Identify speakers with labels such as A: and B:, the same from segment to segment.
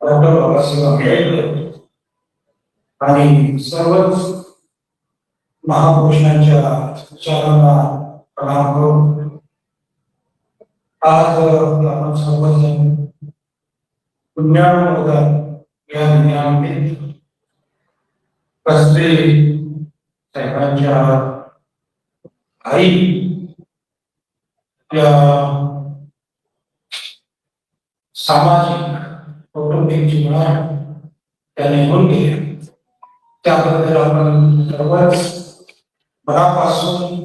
A: Doctor Babasaheb Ambedkar आणि सर्वच महापुरुषांच्या चरणांना प्रणाम करून आज आपण सर्वजण पुण्यानुमोदन या दिनानिमित्त कसबे साहेबांच्या आई या सामाजिक कौटुंबिक जीवनात त्या निघून गेल्या त्याबद्दल आपण सर्वच मनापासून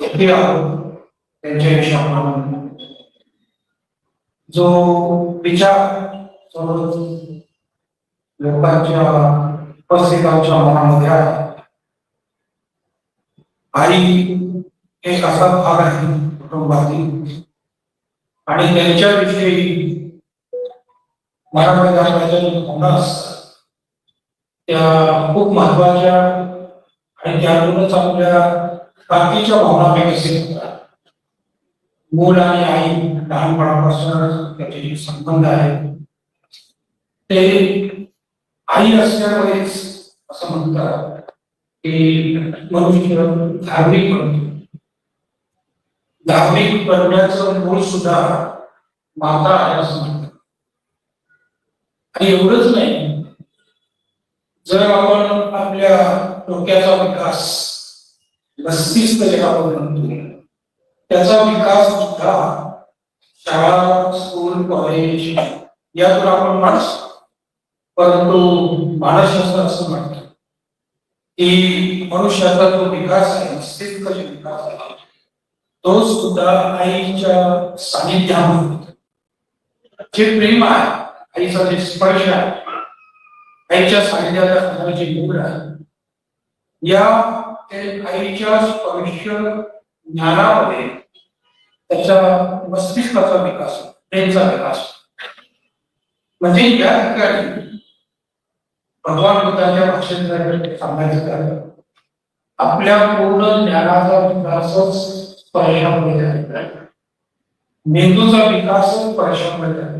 A: दुःखी आहोत त्यांच्याविषयी आपण जो विचार जो लोकांच्या उपस्थितांच्या मनामध्ये आहे आई एक असा भाग आहे कुटुंबातील आणि त्यांच्याविषयी मराठवाडा भावना असतात त्या खूप महत्त्वाच्या आणि त्यातूनच आपल्या बाकीच्या भावना विकसित होतात. मूल आणि आई लहानपणापासून त्याचे जे संबंध आहेत ते आई असल्यामुळेच असं म्हणतात की मनुष्य धार्मिक बनतो. धार्मिक बनण्याचं मूळ सुद्धा माता आहे असं म्हणतात. आणि एवढंच नाही. जर आपण आपल्या डोक्याचा विकास मस्तिष्क जे आपण म्हणतो त्याचा विकास सुद्धा शाळा स्कूल कॉलेज यातून आपण माणस परंतु मानसशास्त्र असं म्हणत की मनुष्याचा जो विकास आहे मस्तिष्क जो विकास आहे तो सुद्धा आईच्या सानिध्यामध्ये जे प्रेम आहे आईचा जे स्पर्श आहे आईच्या सानिध्यात असणारं जे मूळ आहे या ते आईच्या स्पर्श ज्ञानामध्ये त्याच्या मस्तिष्काचा विकास त्यांचा ब्रेनचा विकास. म्हणजे या ठिकाणी भगवान बुद्धाच्या भाषेत सांगायचं कारण आपल्या पूर्ण ज्ञानाचा विकासच स्पर्शामध्ये झालेला आहे. मेंदूचा विकासच स्पर्शामध्ये झालेला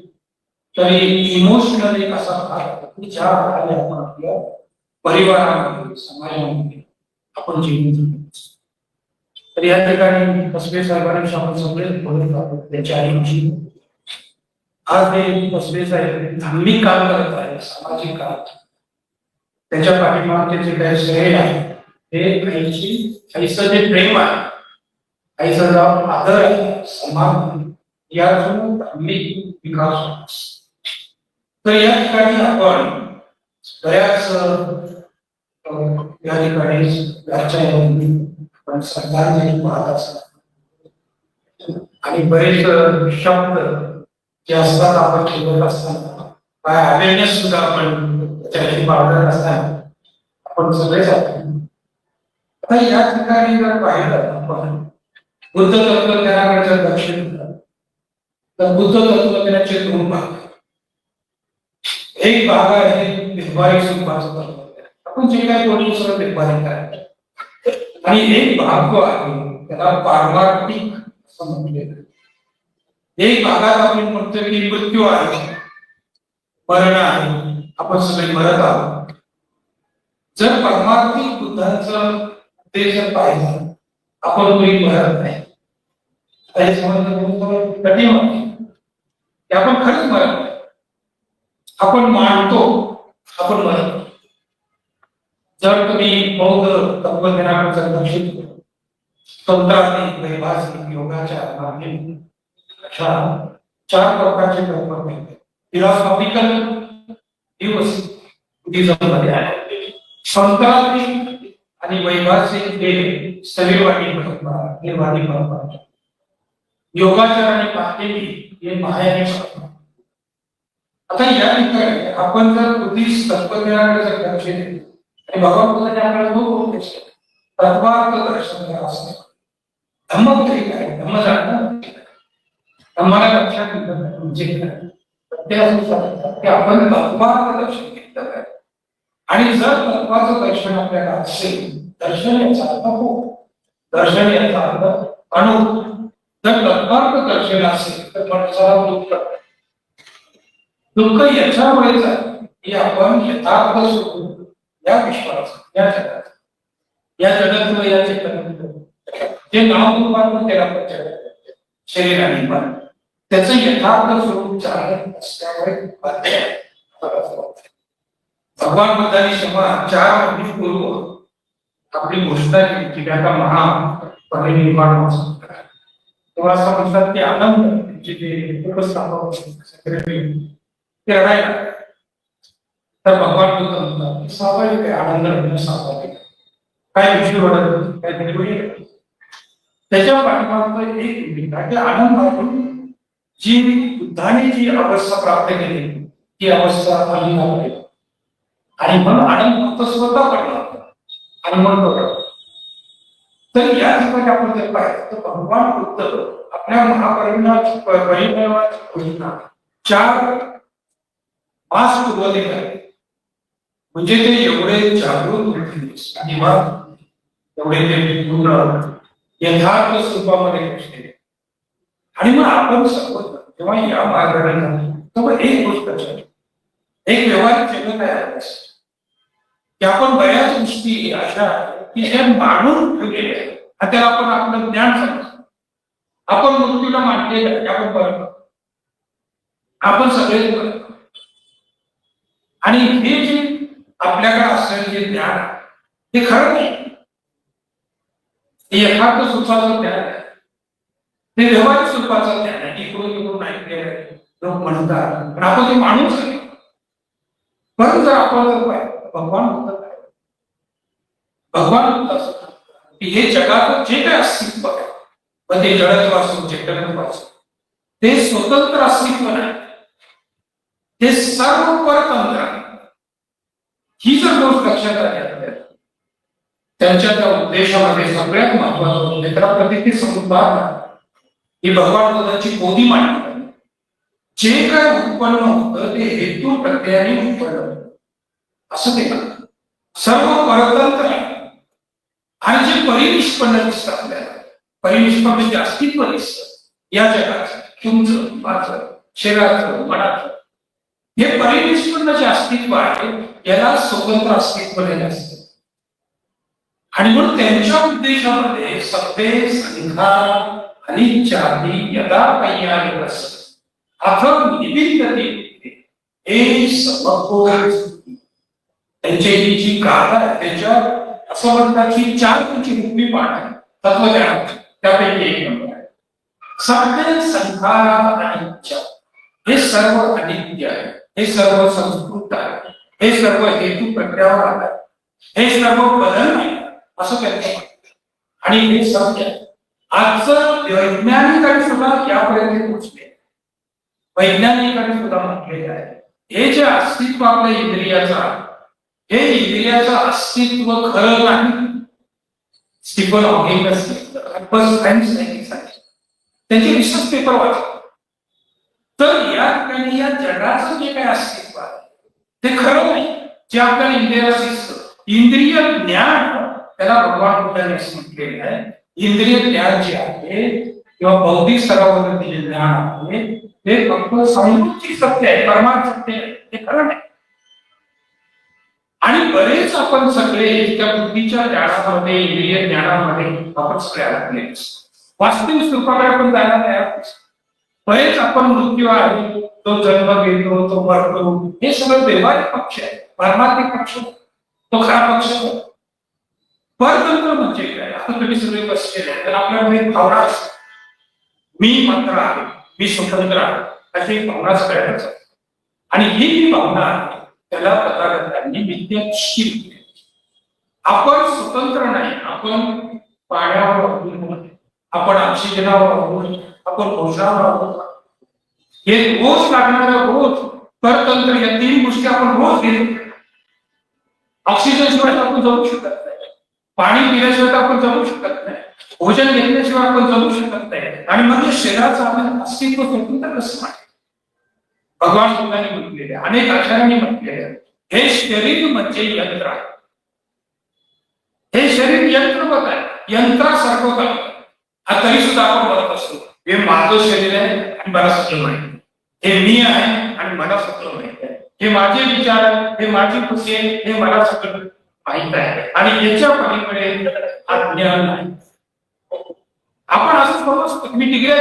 A: एक असा ज्या आपण आपल्या परिवारामध्ये समाजामध्ये आपण जीवन तर या ठिकाणी कसबे आपण सगळे आहोत आईची आज हे बसवे साहेब धार्मिक काम करत आहे सामाजिक काम. त्याच्या जे काही श्रेय आहे, हे आईची, आईचं जे प्रेम आहे, आईचा जो आदर आहे, सन्मान धार्मिक विकास होतो. तर या ठिकाणी आपण बऱ्याच या ठिकाणी घरच्या आपण सरकारने पाहत असतात आणि बरेच शब्द जे असतात आपण ठेवत असताना काय अवेअरनेस सुद्धा आपण त्याची बाळगत असताना आपण सगळेच आता या ठिकाणी जर पाहिलं आपण बुद्ध तत्वज्ञानाकडे जर लक्ष दिलं तर बुद्ध तत्वज्ञानाचे दोन भाग. एक भाग आहे निर्भारी सुखाचा आपण जे काय बोलतो सगळं निर्भारी आहे आणि एक भाग जो आहे त्याला पारमार्थिक असं म्हटलेलं आहे. एक भागात आपण म्हणतो की मृत्यू आहे मरण आहे आपण सगळे मरत आहोत. जर परमार्थिक बुद्धांचं ते जर पाहिलं आपण कोणी मरत नाही. आता हे कठीण होते. की आपण खरंच मरत नाही. आपण मानतो आपण मानतो जर तुम्ही बौद्ध तत्वज्ञानाकडे जर लक्ष तंत्राने वैभासिक योगाच्या मागे अशा चार प्रकारचे तत्व मिळते फिलॉसॉफिकल दिवस बुद्धिझममध्ये आहे संक्रांती आणि वैभासिक हे शरीरवादी परंपरा निर्वाणी परंपरा. योगाचार आणि पातेली हे मायाने परंपरा. आता या ठिकाणी आपण जर बुद्धिस्ट तत्वज्ञानाकडे जर लक्ष दिले आणि भगवान त्याकडे आपल्याला तत्वार्थ दर्शन असतं असं धम्म कुठे काय? धम्म जाणणं म्हणजे धम्माला लक्षात येतं नाही म्हणजे काय? ते की आपण तत्वार्थ दर्शन घेतलं काय आणि जर तत्वाचं दर्शन आपल्याला असेल दर्शन याचा अर्थ हो दर्शन याचा अर्थ अणु जर तत्वार्थ दर्शन असेल तर माणसाला दुःख. दुःख याच्यामुळेच आहे की आपण यथार्थ स्वरूप या विश्वात या जगात. या जगात किंवा या चेतनात जे नाव रूपात त्याला आपण शरीराने पण. त्याचं यथार्थ स्वरूप जाणत असल्यामुळे बाध्य भगवान बुद्धाने क्षमा चार पूर्व आपली घोषणा केली की त्याचा महा परिनिर्माण महोत्सव तेव्हा असं म्हणतात की आनंद जे ते उपस्थापक तर भगवान बुद्ध म्हणतात स्वाभाविक आहे आनंद रडणं स्वाभाविक काय विषय वाढत काय निर्वही त्याच्या पाठीमागचं एक भूमिका की आनंदातून जी बुद्धाने जी अवस्था प्राप्त केली ती अवस्था आनंदामध्ये आणि म्हणून आनंद फक्त स्वतः पडला. आणि म्हणून तो तर या ठिकाणी आपण जर पाहिलं तर भगवान बुद्ध आपल्या महापरिणाम परिणामाची घोषणा चार पाच पूर्वले करते म्हणजे ते एवढे जागृत आणि मग एवढे ते पूर्ण यथार्थ स्वरूपामध्ये पोचले आणि मग आपण सर्व जेव्हा या मार्गाने तेव्हा एक गोष्ट एक व्यवहारिक जगत आहे? की आपण बऱ्याच गोष्टी अशा की ज्या मानून ठेवलेल्या आहेत. त्याला आपण आपलं ज्ञान सांगतो आपण मृत्यूला मांडलेलं आहे आपण बरं आपण सगळे आणि हे जे आपल्याकडे असलेलं जे ज्ञान आहे, ते खरं नाही. ते यथार्थ सुखाचं ज्ञान आहे. ते व्यवहारिक स्वरूपाचं ज्ञान आहे. इकडून इकडून ऐकलेलं आहे. लोक म्हणतात पण आपण ते माणूस आहे परंतु जर आपण जर पाहिलं भगवान बुद्ध काय? भगवान बुद्ध असं. की हे जगात जे काय अस्तित्व आहे मग ते जडत्व असो चेतनत्व असो ते स्वतंत्र अस्तित्व नाही. हे सर्व परतंत्र ही जर गोष्ट लक्षात आली त्यांच्या त्या उद्देशामध्ये सगळ्यात महत्वाचं नेत्राप्रती म्हणजे समुदाय ही भगवान बुद्धाची बोधी मांडली. जे काय उत्पन्न होतं ते हेतू प्रत्ययाने उत्पन्न असं ते सर्व परतंत्र आणि जे परिनिष्पन्न दिसतं आपल्याला परिनिष्पन्न म्हणजे अस्तित्व दिसतं. या जगाचं तुमचं माझं शरीराचं मनाचं हे परिनिष्पन्न जे अस्तित्व आहे, याला स्वतंत्र अस्तित्व दिलं असतं. आणि म्हणून त्यांच्या उद्देशामध्ये सत्य संघार निबिंदते हे जी असं म्हणतात की चार तुमची पाठ आहे. तत्वज्ञान, त्यापैकी एक नंबर आहे. संखारा आणि इच्छा हे सर्व अनित्य आहे. हे सर्व संस्कृत आहे. हे सर्व हेतू प्रक्रियावर आधार हे सर्व बदल नाही असं त्यांचं म्हणणं आणि हे सत्य आजचं वैज्ञानिकांनी सुद्धा यापर्यंत पोहोचले वैज्ञानिकांनी सुद्धा म्हटलेले आहे. हे जे अस्तित्व आपल्या इंद्रियाचं हे इंद्रियाचं अस्तित्व खरं नाही. स्टीफन हॉकिंग सायन्स त्यांचे रिसर्च पेपर वाचले. तर या ठिकाणी या जगाचं जे काही अस्तित्व आहे ते खरं नाही. जे आपल्याला इंद्रियाला दिसतं. इंद्रिय ज्ञान त्याला भगवान बुद्धाने म्हटलेलं आहे. इंद्रिय ज्ञान जे आहे किंवा बौद्धिक स्तरावर जे ज्ञान आहे ते फक्त समृद्धी सत्य आहे परमार्थ सत्य आहे. ते खरं नाही. आणि बरेच आपण सगळे त्या बुद्धीच्या ज्ञानामध्ये इंद्रिय ज्ञानामध्ये आपण सगळ्या अडकले वास्तविक स्वरूपाकडे आपण जायला तयार नसतो. आपण मृत्यू आहे तो जन्म घेतो तो मरतो. हे सगळं व्यवहारिक पक्ष आहे परमात्मिक पक्ष तो खरा पक्ष परतंत्र म्हणजे काय? आता तुम्ही सगळे बसलेले आहे, तर आपल्यामध्ये भावना असते. मी मात्र आहे मी स्वतंत्र आहे अशी एक भावना आणि ही जी भावना आहे त्याला तथागतांनी विद्याची आपण स्वतंत्र नाही आपण पाण्यावर अवलंबून आपण ऑक्सिजनावर अवलंबून आपण भोजनावर अवलंबून हे रोज लागणारं रोज परतंत्र या तीन गोष्टी आपण रोज घेतो. ऑक्सिजन शिवाय आपण जगू शकत नाही. पाणी पिल्याशिवाय आपण जगू शकत नाही. भोजन घेतल्याशिवाय आपण जगू शकत नाही. आणि म्हणजे शरीराचं आपण अस्तित्व स्वतंत्र कसं आहे भगवान बुद्धाने म्हटलेले अनेक आचार्यांनी म्हटलेले हे शरीर म्हणजे यंत्र आहे. हे शरीर यंत्र आहे यंत्रासारखं काम हा तरी सुद्धा आपण बघत असतो. हे माझं शरीर आहे आणि मला सगळं माहिती. हे मी आहे आणि मला सगळं माहिती आहे. हे माझे विचार हे माझी खुशी आहे हे मला सगळं माहीत आहे. आणि याच्या पलीकडे अज्ञान नाही आपण असं समजतो मी डिग्र्या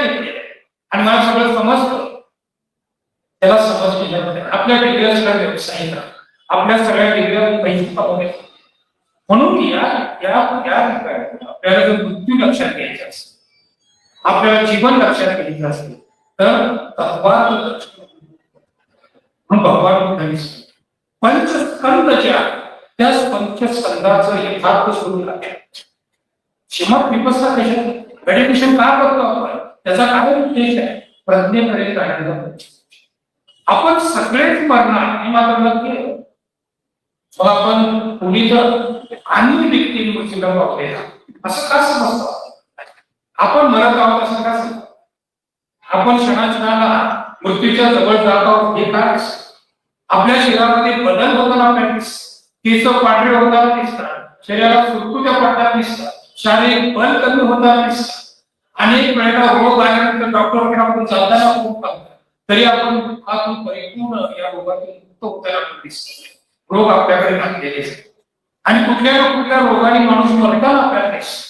A: आणि मला सगळं समजतं. त्याला समज आपल्या डिग्र्या सगळ्या व्यवसायिक आपल्या सगळ्या डिग्र्या पैसे कमवले म्हणून या या ठिकाणी आपल्याला जर मृत्यू लक्षात घ्यायचा असतो आपल्याला जीवन लक्षात घ्यायचं असेल तर भगवान बुद्धांनी सांगितलं. पंचस्कंदच्या त्या पंचस्कंदाचं यथार्थ स्वरूप आहे श्रीमद विपसा कशात मेडिटेशन का करतो आपण? त्याचा काय उद्देश आहे. प्रज्ञेकडे जाण्याचा आपण सगळेच मरणार हे मात्र नक्की मग आपण कोणी तर अन्य व्यक्ती मृत्यूला वापरेला असं का समजतो? आपण मरत आहोत असं का आपण क्षणाक्षणाला मृत्यूच्या जवळ जात आहोत हे काय आपल्या शरीरामध्ये बदल होताना आपल्याला केस पांढरे होताना दिसतात. शरीराला सुरकुत्या पडताना दिसतात. शारीरिक बल कमी होताना दिसतात. अनेक वेळेला रोग आल्यानंतर डॉक्टरकडे आपण जाताना खूप पाहतो. तरी आपण दुःखातून परिपूर्ण या रोगातून मुक्त होताना आपण दिसतो. रोग आपल्याकडे लागलेले आणि कुठल्या ना कुठल्या रोगाने माणूस मरताना आपल्याला दिसतो.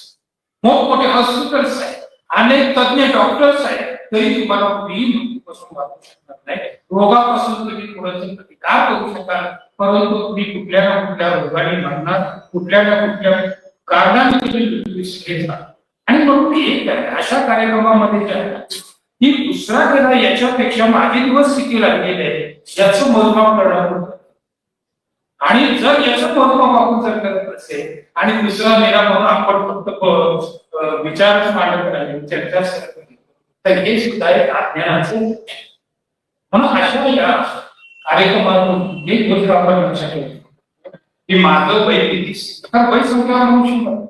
A: हो, मोठमोठे हॉस्पिटल्स आहेत. अनेक तज्ञ डॉक्टर्स आहेत. तरी तुम्हाला कुठेही मृत्यूपासून वाचू शकणार नाही. रोगापासून तुम्ही थोडंसं प्रतिकार करू शकाल परंतु तुम्ही कुठल्या ना कुठल्या रोगाने मरणार. कुठल्या ना कुठल्या कारणाने तुम्ही मृत्यू घेणार. आणि मग ती एक आहे. अशा कार्यक्रमामध्ये जे आहे दुसरा गेला याच्यापेक्षा माझे दिवस किती लागलेले आहे याचं मोजमाप करणार आणि जर याचं महत्त्व आपण जर करत असेल आणि दुसरा मेरा म्हणून आपण फक्त विचार मांडत राहिले चर्चा तर हे सुद्धा एक अज्ञानाचे म्हणून अशा या कार्यक्रमातून एक गोष्ट आपण लक्षात ठेवतो की माझं वय किती तर वय संख्या म्हणू शकत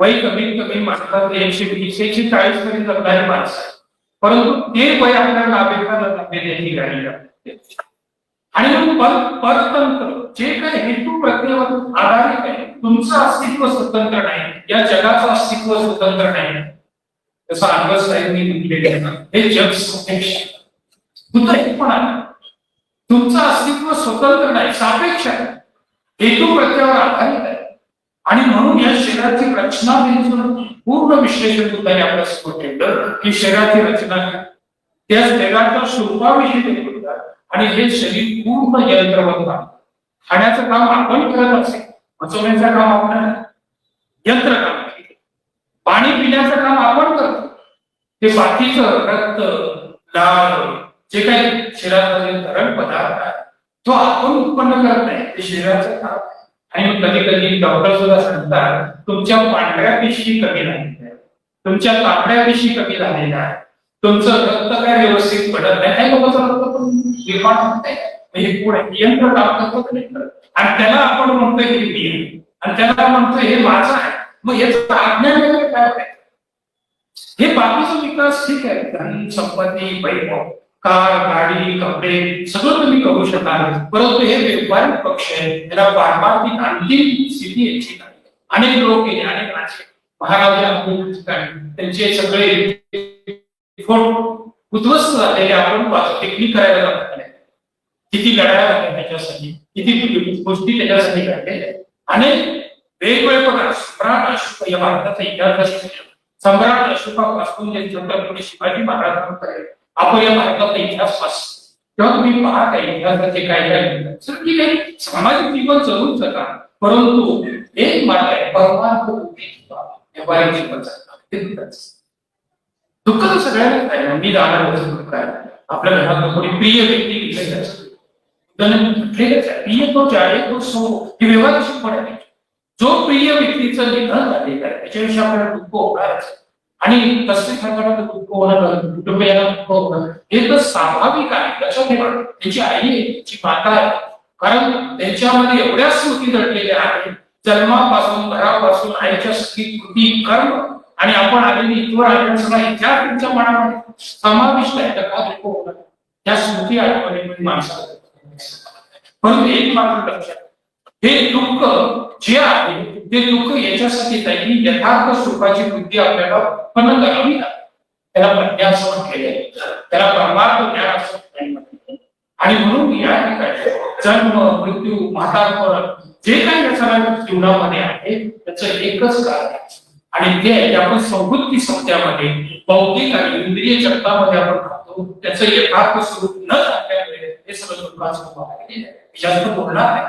A: वय कमीत कमी माणसात एकशे वीस एकशे चाळीस पर्यंत जगणारी माणसं परंतु ते वय आपल्याला नागरिकांना नागरिकांची गाडी लागते. आणि मग परतंत्र जे काही हेतू प्रक्रियेवर आधारित आहे तुमचं अस्तित्व स्वतंत्र नाही या जगाचं अस्तित्व स्वतंत्र नाही. जसं अनवर साहेबांनी म्हटलेले आहे हे जग सापेक्ष हे पण आहे. तुमचं अस्तित्व स्वतंत्र नाही सापेक्ष आहे. हेतू प्रक्रियेवर आधारित आहे. आणि म्हणून या शरीराची रचना म्हणजे पूर्ण विश्लेषण सुद्धा आपल्यासमोर ठेवलं की शरीराची रचना काय? त्या शरीराच्या स्वरूपाविषयी ते बोलतात. आणि हे शरीर पूर्ण यंत्रवत आहे खाण्याचं काम आपण करत असेल पचवण्याचं काम आपण यंत्र काम पाणी पिण्याचं काम आपण करतो. ते बाकीचं रक्त लाळ जे काही शरीरामध्ये तरल पदार्थ आहे तो आपण उत्पन्न करत नाही. ते शरीराचं काम आणि मग कधी कधी डॉक्टर सुद्धा सांगतात तुमच्या पांढऱ्या पेशी कमी झालेल्या आहेत. तुमच्या तांबड्या पेशी कमी झालेल्या आहेत. तुमचं रक्त काय व्यवस्थित पडत नाही? काही लोकांचं रक्त पण निर्माण होत नाही. हे पुढे यंत्र काम आणि त्याला आपण म्हणतोय हे मी आहे. आणि त्याला म्हणतोय हे माझं आहे. मग याचं अज्ञान वगैरे काय हे बाकीचा विकास ठीक आहे. धन संपत्ती वैभव कार गाडी कपडे सगळं तुम्ही करू शकाल. परंतु हे व्यावहारिक पक्ष आहे. त्याला पारमार्थिक अंतिम स्थिती याची नाही अनेक लोक गेले अनेक राजे. महाराज अनेक ठिकाणी त्यांचे सगळे उद्ध्वस्त झालेले आपण टेक्निक करायला लागत नाही. किती लढाया झाल्या त्याच्यासाठी? किती गोष्टी त्याच्यासाठी घडलेल्या आणि वेगवेगळ्या वेगवेगळे प्रकार. सम्राट अशोक या भारताचा इतिहास सम्राट अशोकापासून जे छत्रपती शिवाजी महाराजांपर्यंत आपण या भारताचा इतिहास वाचतो तेव्हा तुम्ही पाहता इतिहासाचे काय काय लिहिलं. काही सामाजिक जीवन जरूर जगा. परंतु एक मार्ग आहे. भगवान बुद्धीचा जीवन जगणं. ते दुःखच. दुःख तर सगळ्यांनाच आहे मी जाणार दुःख काय आपल्या घरात कोणी प्रिय व्यक्ती गेलेली असते प्रिय तो जाळे तो सो ही व्यवहारिक शिकवण आहे जो प्रिय व्यक्तीचं निधन झालेलं आहे त्याच्याविषयी आपल्याला दुःख होणारच. आहे. आणि तसे तर दुःख होणार कुटुंबियांना दुःख होणार हे तर स्वाभाविक आहे. लक्षात ठेवा त्याची आई आहे त्याची माता आहे. कारण त्यांच्यामध्ये एवढ्या स्मृती दडलेल्या आहेत. जन्मापासून घरापासून आईच्या स्थिती कृती कर्म आणि आपण आलेली ईश्वर आलेला सगळा इतिहास त्यांच्या मनामध्ये समाविष्ट आहे तर का त्या स्मृती आठवणी माणसाला परंतु एक मात्र लक्षात हे दुःख जे आहे ते दुःख याच्यासाठी नाही यथार्थ सुखाची बुद्धी आपल्याला उत्पन्न करावी लागते. त्याला प्रज्ञा असं आहे त्याला परमार्थ ज्ञान असं आणि म्हणून या ठिकाणी जन्म मृत्यू म्हातारपण जे काही या जीवनामध्ये आहे त्याचं एकच कारण आहे. आणि ते की आपण संवृत्ती संस्थामध्ये भौतिक आणि इंद्रिय जगतामध्ये आपण राहतो त्याचं यथार्थ स्वरूप न सांगल्यामुळे हे सगळं आहे जास्त बोलणार नाही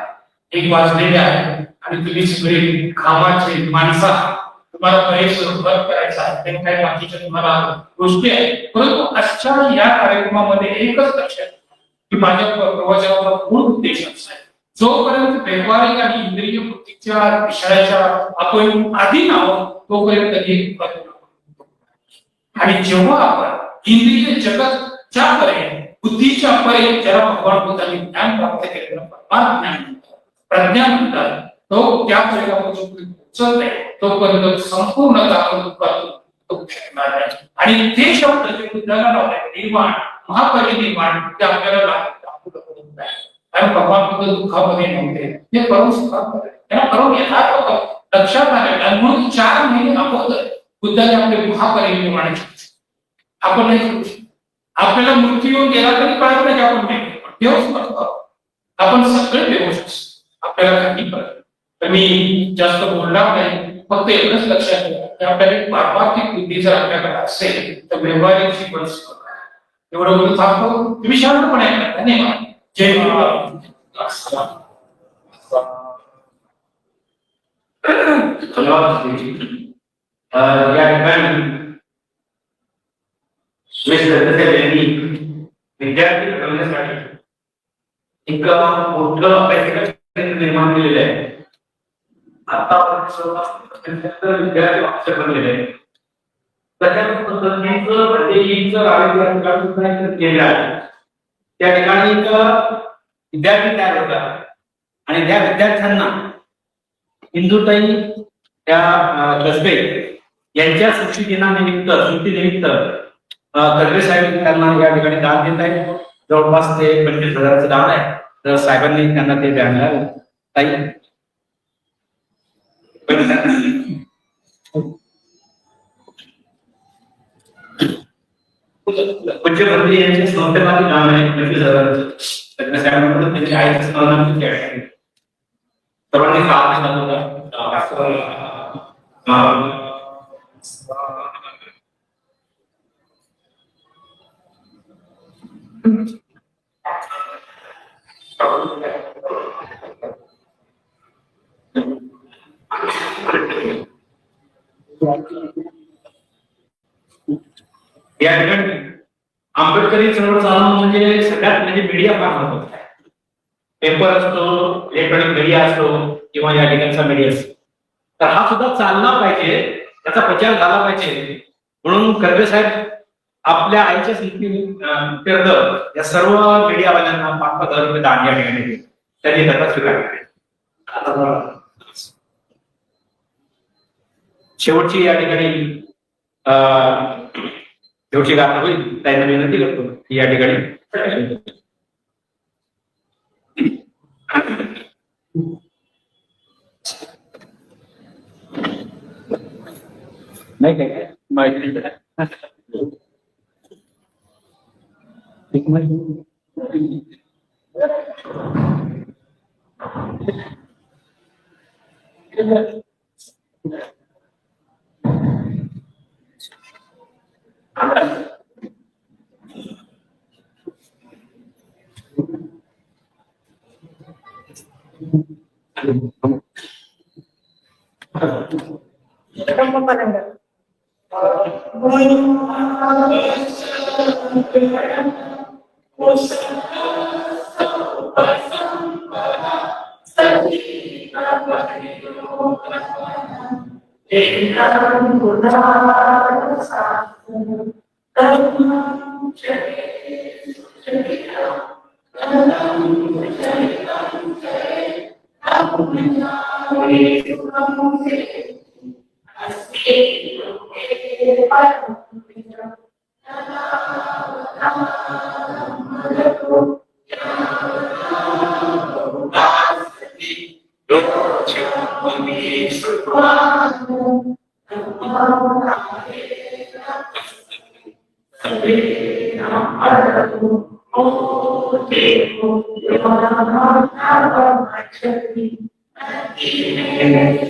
A: एक वाजलेले आहे. आणि तुम्ही सगळे कामाचे माणसा तुम्हाला बरेच करायचा करायचं आहे. ते काही बाकीच्या तुम्हाला गोष्टी आहेत. परंतु आजच्या या कार्यक्रमामध्ये एकच लक्षात की माझ्या प्रवचनाचा मूळ उद्देश असा आहे. जोपर्यंत व्यवहारिक आणि इंद्रिय बुद्धीच्या विषयाच्या आपण आधी नाव तोपर्यंत हे आणि जेव्हा आपण इंद्रिय जगतच्या परे बुद्धीच्या परे ज्याला भगवान बुद्धांनी ज्ञान प्राप्त केलेलं परमार्थ ज्ञान म्हणतात प्रज्ञा म्हणतात तो त्या परिणामावर पोहोचत नाही तोपर्यंत संपूर्ण आपण दुःखातून शकणार नाही. आणि ते शब्द जे बुद्धाला लावले निर्माण महापरिनिर्माण ते आपल्याला लागत कारण भगवान बुद्ध दुःखामध्ये नव्हते हे करून सुखात त्यांना करून यथार्थ होतं. लक्षात आलं आणि म्हणून चार महिने अगोदर बुद्धाने आपले महापरिनिर्माण केले. आपण नाही आपल्याला मृत्यू येऊन गेला तरी कळत नाही की आपण नाही बेहोश करतो आपण. सगळे बेहोश असतो. आपल्याला काही कळत तर मी जास्त बोलणार नाही. फक्त एवढंच लक्षात ठेवा की आपल्याला एक पारमार्थिक बुद्धी जर आपल्याकडे असेल तर व्यवहारिक जीवन एवढं बोलून थांबतो हो. तुम्ही शांतपणे ऐका. धन्यवाद. जय गुरु
B: धन्यवाद सुधीरजी. या ठिकाणी यांनी विद्यार्थी घडवण्यासाठी एक मोठं अभ्यासिका निर्माण केलेलं आहे आतापर्यंत विद्यार्थी वाचक बनलेले आहे केलं आहे त्या ठिकाणी एक विद्यार्थी तयार होतात. आणि त्या विद्यार्थ्यांना इंदुताई या कसबे यांच्या स्मृती दिनानिमित्त स्मृती निमित्त कर्वे साहेब त्यांना या ठिकाणी दान देत आहेत. जवळपास ते पंचवीस हजाराचं दान आहे. तर साहेबांनी त्यांना ते द्यायला ताई. पंचमंत्री यांच्या संस्थेमध्ये दान आहे. पंचवीस हजाराचं. त्यांच्या साहेबांकडून त्यांच्या आईच्या स्मरणार्थ सर्वांनी साथ या चळवळ चालवणं म्हणजे सगळ्यात म्हणजे मीडिया फार पेपर असतो इलेक्ट्रॉनिक मीडिया असतो किंवा या ठिकाणचा मीडिया असतो. तर हा सुद्धा चालला पाहिजे त्याचा प्रचार झाला पाहिजे. म्हणून कर्वे साहेब आपल्या आईच्या स्मृती या सर्व मीडियावाल्यांना पाच पाच हजार रुपये दान या ठिकाणी दिले. त्यांनी त्याचा स्वीकार केला शेवटची या ठिकाणी अं, शेवटची गाणं होईल. त्यांना विनंती करतो या ठिकाणी नाही काय काय माहिती एक minute.
C: Kamu pada enggak? Oh, dear, you are not out of my church.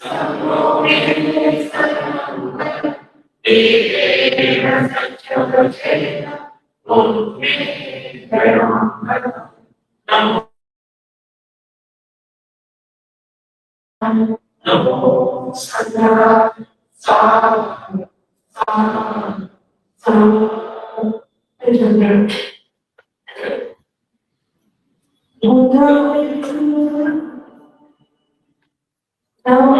C: 성공의 사랑과 이대의 너무
B: 사랑해.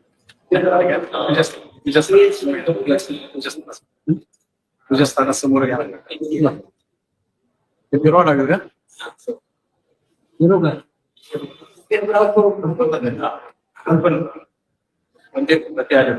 B: तुझ्यास्थानासमोर घ्यायला ते फिरवा लागेल का? फिरव का? पण म्हणजे ते आले